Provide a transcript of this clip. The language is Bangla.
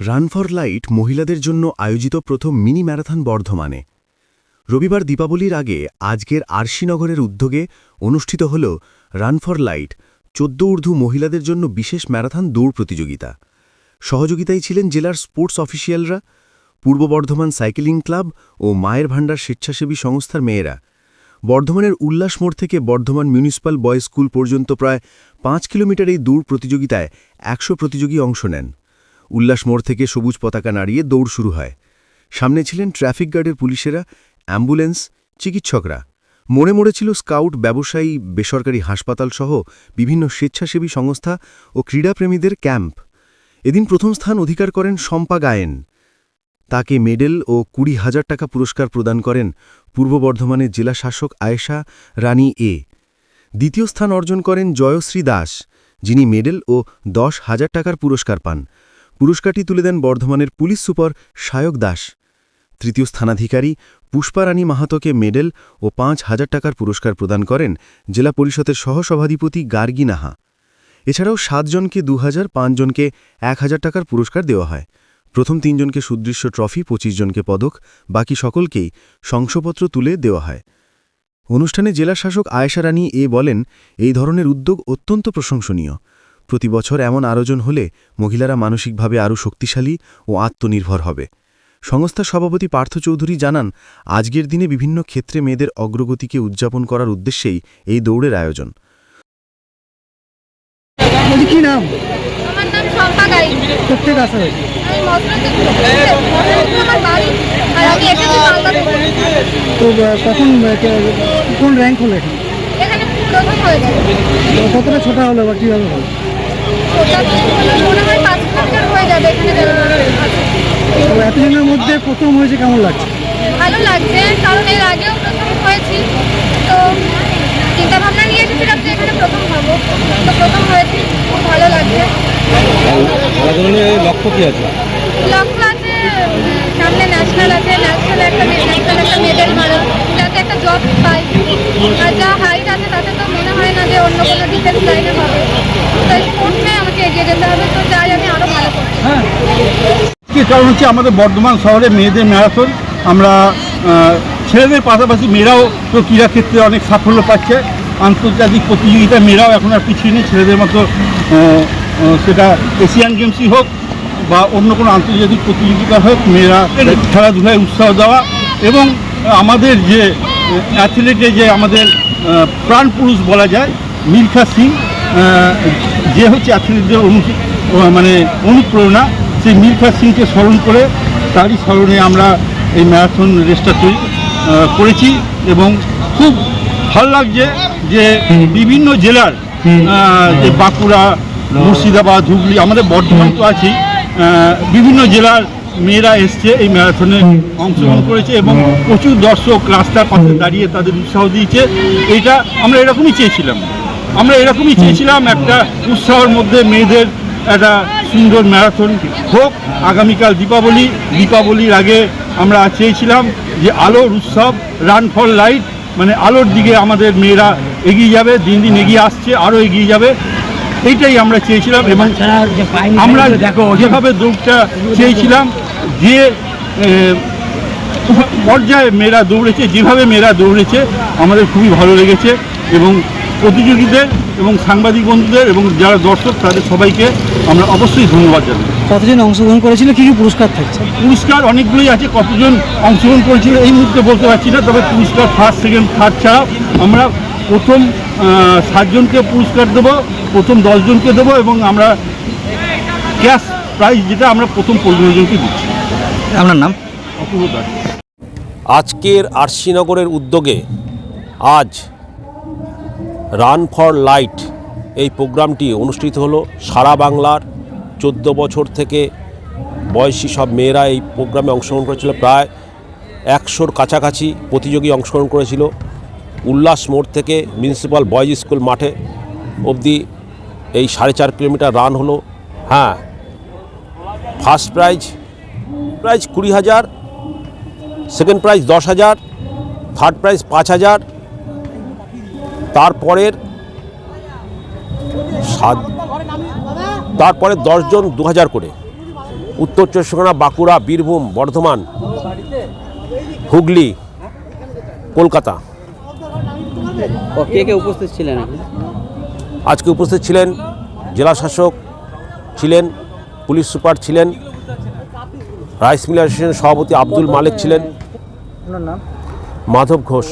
রান ফর লাইট মহিলাদের জন্য আয়োজিত প্রথম মিনি ম্যারাথন বর্ধমানে। রবিবার দীপাবলির আগে আজকের আরশিনগরের উদ্যোগে অনুষ্ঠিত হল রান ফর লাইট, চোদ্দ ঊর্ধ্ব মহিলাদের জন্য বিশেষ ম্যারাথন দৌড় প্রতিযোগিতা। সহযোগিতায় ছিলেন জেলার স্পোর্টস অফিসিয়ালরা, পূর্ব বর্ধমান সাইকেলিং ক্লাব ও মায়ের ভাণ্ডার স্বেচ্ছাসেবী সংস্থার মেয়েরা। বর্ধমানের উল্লাস মোড় থেকে বর্ধমান মিউনিসিপ্যাল বয়েজ স্কুল পর্যন্ত প্রায় পাঁচ কিলোমিটার এই দৌড় প্রতিযোগিতায় একশো প্রতিযোগী অংশ নেন। উল্লাস মোড় থেকে সবুজ পতাকা নাড়িয়ে দৌড় শুরু হয়। সামনে ছিলেন ট্রাফিক গার্ডের পুলিশেরা, অ্যাম্বুলেন্স, চিকিৎসকরা। মোড়ে মোড়ে ছিল স্কাউট, ব্যবসায়ী, বেসরকারি হাসপাতাল সহ বিভিন্ন স্বেচ্ছাসেবী সংস্থা ও ক্রীড়াপ্রেমীদের ক্যাম্প। এদিন প্রথম স্থান অধিকার করেন শম্পা গায়েন। তাকে মেডেল ও কুড়ি হাজার টাকা পুরস্কার প্রদান করেন পূর্ব বর্ধমানের জেলা শাসক আয়েশা রানী এ। দ্বিতীয় স্থান অর্জন করেন জয়শ্রী দাস, যিনি মেডেল ও দশ হাজার টাকার পুরস্কার পান। পুরস্কারটি তুলে দেন বর্ধমানের পুলিশ সুপার সায়ক দাস। তৃতীয় স্থানাধিকারী পুষ্পারানী মাহাতোকে মেডেল ও পাঁচ হাজার টাকার পুরস্কার প্রদান করেন জেলা পরিষদের সহসভাধিপতি গার্গী নাহা। এছাড়াও সাতজনকে দু হাজার পাঁচজনকে এক হাজার টাকার পুরস্কার দেওয়া হয়। প্রথম তিনজনকে সুদৃশ্য ট্রফি, পঁচিশ জনকে পদক, বাকি সকলকেই শংসপত্র তুলে দেওয়া হয়। অনুষ্ঠানে জেলা শাসক আয়েশা রানী এ বলেন, এই ধরনের উদ্যোগ অত্যন্ত প্রশংসনীয়। প্রতি বছর এমন আয়োজন হলে মহিলারা মানসিকভাবে আরও শক্তিশালী ও আত্মনির্ভর হবে। সংস্থার সভাপতি পার্থ চৌধুরী জানান আজকের দিনে বিভিন্ন ক্ষেত্রে মেয়েদের অগ্রগতিকে উদযাপন করার উদ্দেশ্যেই এই দৌড়ের আয়োজন। কি নাম? তো কখন কোন র্যাঙ্ক হলো এখানে? হয়ে কতটা ছোটা হলো বা কীভাবে হলে? মনে হয় পাঁচ কিলোমিটার হয়ে যাবে এখানে এতজনের মধ্যে প্রথম হয়েছে কেমন লাগছে? ভালো লাগছে কারণ এর আগেও প্রথম হয়েছি। তো চিন্তা ভাবনা নিয়ে এসেছিলাম যে এখানে প্রথম হব। তো প্রথম হয়েছি খুব ভালো লাগছে। লক্ষ্য কি আছে? লক্ষ্য আছে সামনে ন্যাশনাল আছে। ন্যাশনাল একটা ন্যাশনাল একটা মেডেল মারো যাতে একটা জব পাই আর যা হাইট আছে তাতে তো মনে হয় না যে অন্য কোনো ডিফেন্স লাইনে হবে তো স্পোর্টসে আমাকে এগিয়ে যেতে হবে তো চাই আমি আরও ভালো করতে কি কারণ হচ্ছে আমাদের বর্ধমান শহরে মেয়েদের ম্যারাথন। আমরা ছেলেদের পাশাপাশি মেয়েরাও তো ক্রীড়া ক্ষেত্রে অনেক সাফল্য পাচ্ছে। আন্তর্জাতিক প্রতিযোগিতা মেয়েরাও এখন আর পিছিয়ে নেই। ছেলেদের মতো সেটা এশিয়ান গেমসই হোক বা অন্য কোনো আন্তর্জাতিক প্রতিযোগিতা হোক, মেয়েরা খেলাধুলায় উৎসাহ দেওয়া এবং আমাদের যে অ্যাথলেটে যে আমাদের প্রাণ পুরুষ বলা যায়, মিল্খা সিং যে হচ্ছে অ্যাথলেটদের অনু মানে অনুপ্রেরণা সেই মিল্খা সিংকে স্মরণ করে তারই স্মরণে আমরা এই ম্যারাথন রেসটা তৈরি করেছি এবং খুব ভালো লাগছে যে বিভিন্ন জেলার যে বাঁকুড়া মুর্শিদাবাদ হুগলি আমাদের বর্ধমান তো আছেই বিভিন্ন জেলার মেয়েরা এসছে এই ম্যারাথনে অংশগ্রহণ করেছে এবং প্রচুর দর্শক রাস্তার পাশে দাঁড়িয়ে তাদের উৎসাহ দিয়েছে। এটা আমরা এরকমই চেয়েছিলাম। আমরা এরকমই চেয়েছিলাম একটা উৎসাহের মধ্যে মেয়েদের একটা সুন্দর ম্যারাথন হোক, আগামীকাল দীপাবলি। দীপাবলির আগে আমরা চেয়েছিলাম যে আলোর উৎসব রান ফর লাইট মানে আলোর দিকে আমাদের মেয়েরা এগিয়ে যাবে, দিন দিন এগিয়ে আসছে আরও এগিয়ে যাবে। এইটাই আমরা চেয়েছিলাম এবং আমরা দেখো, যেভাবে দৌড়টা চেয়েছিলাম যে পর্যায়ে মেয়েরা দৌড়েছে, যেভাবে মেয়েরা দৌড়েছে, আমাদের খুবই ভালো লেগেছে এবং প্রতিযোগীদের এবং সাংবাদিক বন্ধুদের এবং যারা দর্শক তাদের সবাইকে আমরা অবশ্যই ধন্যবাদ জানাই। কতজন অংশগ্রহণ করেছিল? কী কী পুরস্কার থাকছে? পুরস্কার অনেকগুলোই আছে কতজন অংশগ্রহণ করেছিল এই মুহূর্তে বলতে পারছি না তবে পুরস্কার ফার্স্ট সেকেন্ড থার্ড ছাড়াও আমরা প্রথম সাতজনকে পুরস্কার দেবো প্রথম দশজনকে দেবো এবং আমরা ক্যাশ প্রাইজ যেটা আমরা প্রথম পনেরো জনকে দিচ্ছি। আপনার নাম? অপূর্ব দাস। আজকের আরশিনগরের উদ্যোগে আজ রান ফর লাইট এই প্রোগ্রামটি অনুষ্ঠিত হলো সারা বাংলার চোদ্দ বছর থেকে বয়সী সব মেয়েরা এই প্রোগ্রামে অংশগ্রহণ করেছিল। প্রায় একশোর কাছাকাছি প্রতিযোগী অংশগ্রহণ করেছিল। উল্লাস মোড় থেকে মিউনিসিপ্যাল বয়েজ স্কুল মাঠে অবধি এই সাড়ে চার কিলোমিটার রান হলো। হ্যাঁ ফার্স্ট প্রাইজ প্রাইজ কুড়ি হাজার, সেকেন্ড প্রাইজ দশ হাজার, থার্ড প্রাইজ পাঁচ হাজার তারপরের সাত তারপরে দশজন দু হাজার করে। উত্তর চব্বিশ পরগনা বাঁকুড়া বীরভূম বর্ধমান হুগলি কলকাতা। কে কে উপস্থিত ছিলেন আজকে উপস্থিত ছিলেন জেলা শাসক ছিলেন পুলিশ সুপার ছিলেন রাইস মিল অ্যাসোসিয়েশনের সভাপতি আব্দুল মালিক ছিলেন মাধব ঘোষ।